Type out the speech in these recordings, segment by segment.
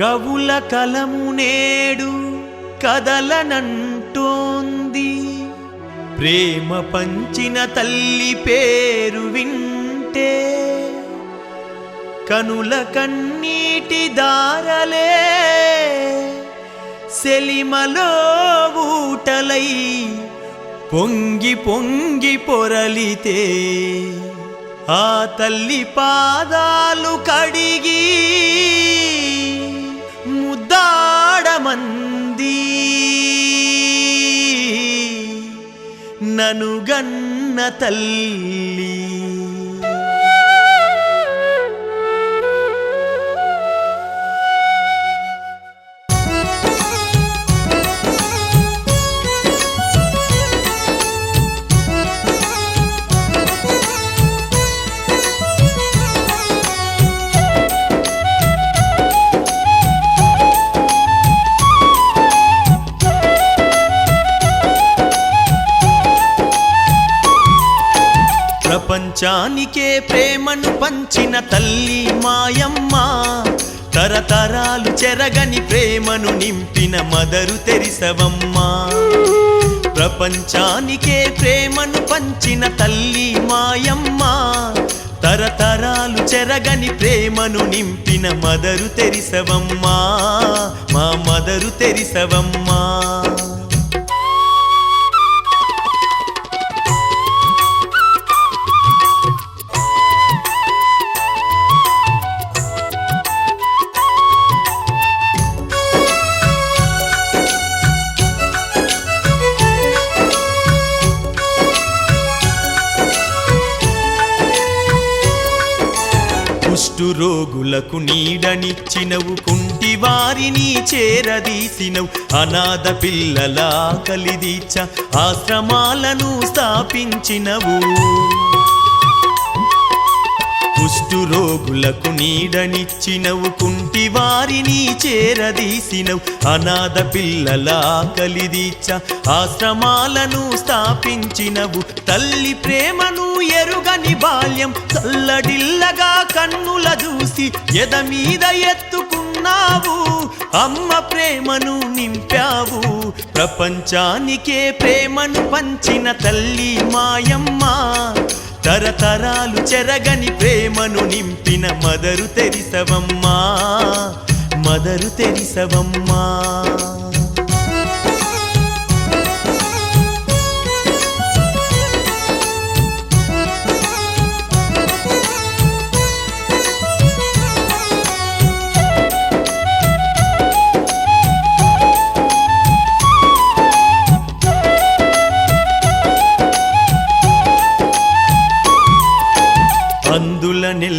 కవుల కలము నేడు కదలనంటోంది. ప్రేమ పంచిన తల్లి పేరు వింటే కనుల కన్నీటి దారలే సెలిమలో ఊటలై పొంగి పొంగి పొరలితే ఆ తల్లి పాదాలు కడిగి ముద్దాడమంది ననుగన్న తల్లి ప్రపంచానికే ప్రేమను పంచిన తల్లి మాయమ్మ. తరతరాలు చెరగని ప్రేమను నింపిన మదరు తెరిసవమ్మ. ప్రపంచానికే ప్రేమను పంచిన తల్లి మాయమ్మ. తరతరాలు చెరగని ప్రేమను నింపిన మదరు తెరిసవమ్మ. మా మదరు తెరిసవమ్మా. కుష్ఠురోగులకు నీడనిచ్చినవు కుంటి వారిని చేరదీసినవు. అనాథ పిల్లల కలిదీచ ఆశ్రమాలను స్థాపించినవు. కుష్ఠురోగులకు నీడనిచ్చినవు కుంటి వారిని చేరదీసినవు. అనాథ పిల్లల కలిదీచ ఆశ్రమాలను స్థాపించినవు. తల్లి ప్రేమను ఎరుగని బాల్యం చల్లడిల్లగా కన్నుల చూసి ఎద మీద ఎత్తుకున్నావు? అమ్మ ప్రేమను నింపావు. ప్రపంచానికే ప్రేమను పంచిన తల్లి మాయమ్మ. తరతరాలు చెరగని ప్రేమను నింపిన మదరు తెరిసవమ్మా మదరు తెరిసవమ్మా.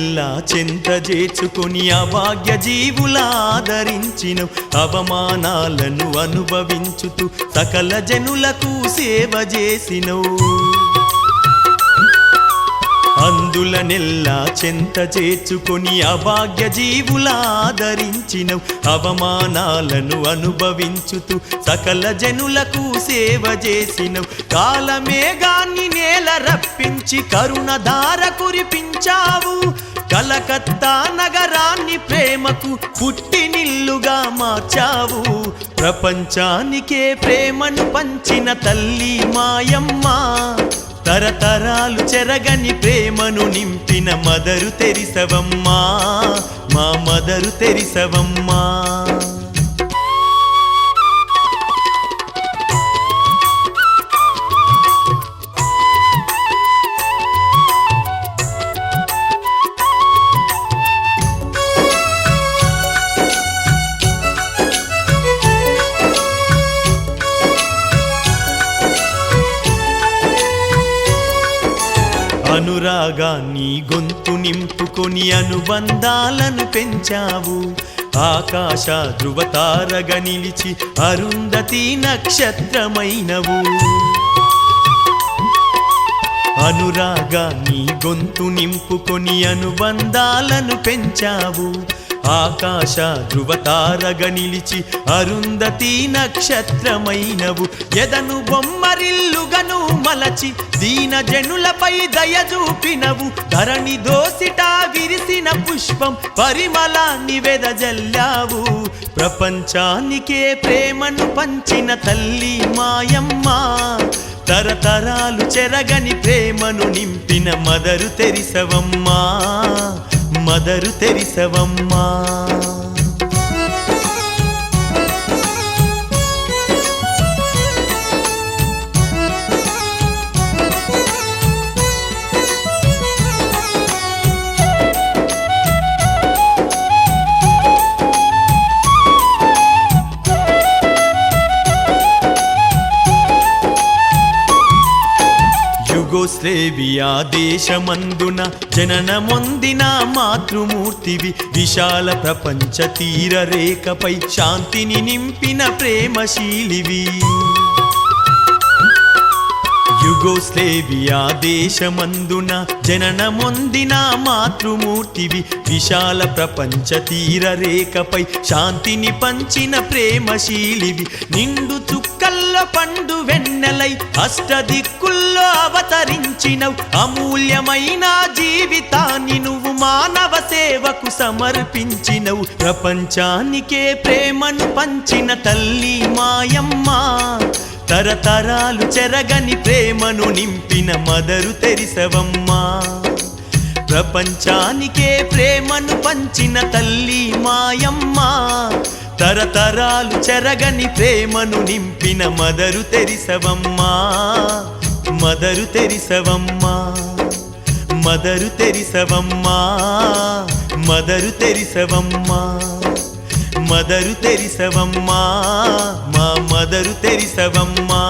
అందుల చెంత చేర్చుకొని అభాగ్య జీవులాదరించిన అవమానాలను అనుభవించుతూ సకల జనులకు సేవ చేసినవు అందుల నెల్లా చెంత చేర్చుకొని అభాగ్య జీవులాదరించిన అవమానాలను అనుభవించుతూ సకల జనులకు సేవ చేసిన. కాలమేఘాన్ని నేల రప్పించి కరుణ ధార కురిపించావు కలకత్తా నగరాన్ని ప్రేమకు పుట్టినిల్లుగా మార్చావు. ప్రపంచానికే ప్రేమను పంచిన తల్లి మాయమ్మ. తరతరాలు చెరగని ప్రేమను నింపిన మదరు తెరిసవమ్మా. మా మదరు తెరిసవమ్మా. అనురాగాన్ని గొంతు నింపుకొని అనుబంధాలను పెంచావు. ఆకాశ ధృవతారగ నిలిచి అరుంధతి నక్షత్రమైనవు. అనురాగాన్ని గొంతు నింపుకొని అనుబంధాలను పెంచావు. ఆకాశ ధృవతారగ నిలిచి అరుంధతి నక్షత్రమైనవు. ఎదను బొమ్మరిల్లుగను మలచి దీన జనులపై దయజూపినవు ధరణి దోసిట విరిసిన పుష్పం పరిమళాన్ని వెదజల్లావు ప్రపంచానికే ప్రేమను పంచిన తల్లి మాయమ్మ. తరతరాలు చెరగని ప్రేమను నింపిన మదరు తెరిసవమ్మా. మదరు తెరిసవమ్మా యుగోస్లేవియా దేశమందున జననమొందిన మాతృమూర్తివి విశాల ప్రపంచ తీర రేఖపై శాంతిని నింపిన ప్రేమశీలివి. యుగోస్లేవియా దేశమందున జననమొందిన మాతృమూర్తివి విశాల ప్రపంచ తీర రేఖపై శాంతిని పంచిన ప్రేమశీలివి. నిండు చుక్క చుక్కల్లో పండు వెన్నెలై అష్టదిక్కుల్లో అవతరించినవు. అమూల్యమైన జీవితాన్ని నువ్వు మానవ సేవకు సమర్పించినవు. ప్రపంచానికే ప్రేమను పంచిన తల్లి మాయమ్మ తరతరాలు చెరగని ప్రేమను నింపిన మదరు తెరిసవమ్మా. ప్రపంచానికే ప్రేమను పంచిన తల్లి మాయమ్మ తరతరాలు చెరగని ప్రేమను నింపిన మదరు తెరిసవమ్మా మదరు తెరిసవమ్మా మదరు తెరిసవమ్మా మదరు తెరిసవమ్మా మదరు తెరిసవమ్మా మా మదరు తెరిసవమ్మా.